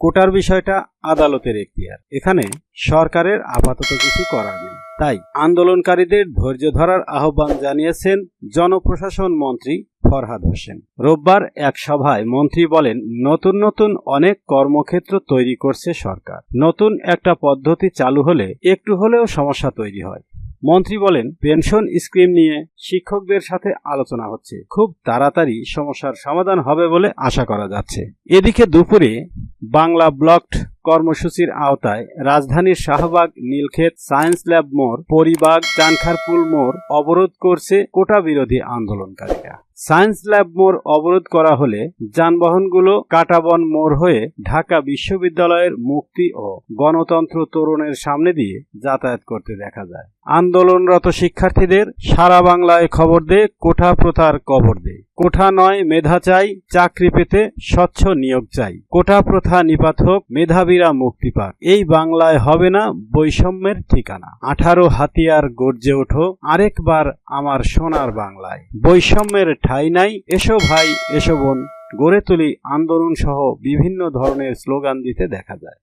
কোটার বিষয়টা আদালতের এখতিয়ার। এখানে সরকারের আপাতত কিছু করার নেই। তাই আন্দোলনকারীদের ধৈর্য ধরার আহ্বান জানিয়েছেন জনপ্রশাসন মন্ত্রী ফরহাদ হোসেন। রোববার এক সভায় মন্ত্রী বলেন, নতুন নতুন অনেক কর্মক্ষেত্র তৈরি করছে সরকার। নতুন একটা পদ্ধতি চালু হলে একটু হলেও সমস্যা তৈরি হয়। মন্ত্রী বলেন, পেনশন স্কিম নিয়ে শিক্ষকদের সাথে আলোচনা হচ্ছে। খুব তাড়াতাড়ি সমস্যার সমাধান হবে বলে আশা করা যাচ্ছে। এদিকে দুপুরে বাংলা ব্লকড কর্মসূচির আওতায় রাজধানীর শাহবাগ, নীলক্ষেত, সায়েন্স ল্যাব মোড়, পরিবাগ, চানখারপুল মোড় অবরোধ করছে কোটা বিরোধী আন্দোলনকারীরা। সায়েন্স ল্যাব মোড় অবরোধ করা হলে যানবাহনগুলো কাটাবন মোড় হয়ে ঢাকা বিশ্ববিদ্যালয়ের মুক্তি ও গণতন্ত্র তরুণের সামনে দিয়ে যাতায়াত করতে দেখা যায়। আন্দোলনরত শিক্ষার্থীদের সারা বাংলায় খবর দে, কোঠা প্রথার কবর দে। কোঠা নয়, মেধা চাই, চাকরি পেতে স্বচ্ছ নিয়োগ চাই। কোঠা প্রথা নিপাত হোক মেধাবীরা মুক্তি পাক, এই বাংলায় হবে না বৈষম্যের ঠিকানা। আঠারো হাতিয়ার গর্জে ওঠো, আরেকবার আমার সোনার বাংলায়। বৈষম্যের ঠাই নাই, এসো ভাই, এসো বোন। গড়ে তুলি আন্দোলন সহ বিভিন্ন ধরনের স্লোগান দিতে দেখা যায়।